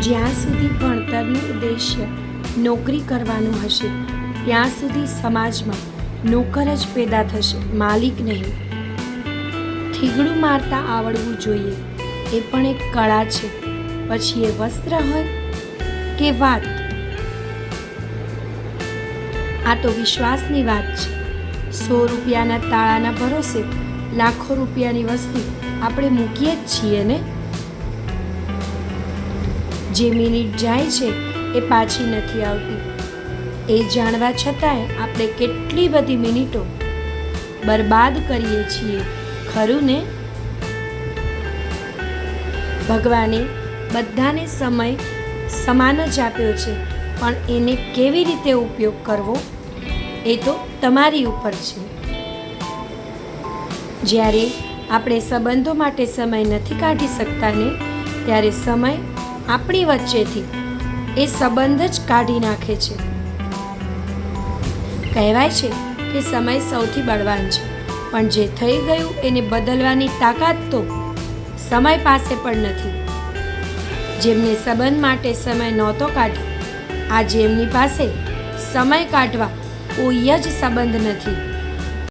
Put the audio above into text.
જ્યાં સુધી ભણતરનું ઉદ્દેશ્ય નોકરી કરવાનું હશે, ત્યાં સુધી સમાજમાં નોકર જ પેદા થશે, માલિક નહીં. થીગડું મારતા આવડવું જોઈએ, એ પણ એક કળા છે. પછી એ વસ્ત્ર હોય કે વાત? આ તો વિશ્વાસની વાત છે. સો રૂપિયાના તાળાના ભરોસે લાખો રૂપિયાની વસ્તુ આપણે મૂકીએ જ છીએ ને? જે મિનિટ જાય છે એ પાછી નથી આવતી. એ જાણવા છતાંય આપણે કેટલી બધી મિનિટો બરબાદ કરીએ છીએ, ખરું ને? ભગવાને બધાને સમય સમાન જ આપ્યો છે, પણ એને કેવી રીતે ઉપયોગ કરવો? એ તો તમારી ઉપર છે. જ્યારે આપણે સંબંધો માટે સમય નથી કાઢી શકતા ને, ત્યારે સમય આપણી વચ્ચેથી એ સંબંધ જ કાઢી નાખે છે. કહેવાય છે કે સમય સૌથી બળવાન છે, પણ જે થઈ ગયું એને બદલવાની તાકાત તો સમય પાસે પણ નથી. જેમને સંબંધ માટે સમય નહોતો કાઢ્યો આજે એમની પાસે સમય કાઢવા કોઈ જ સંબંધ નથી.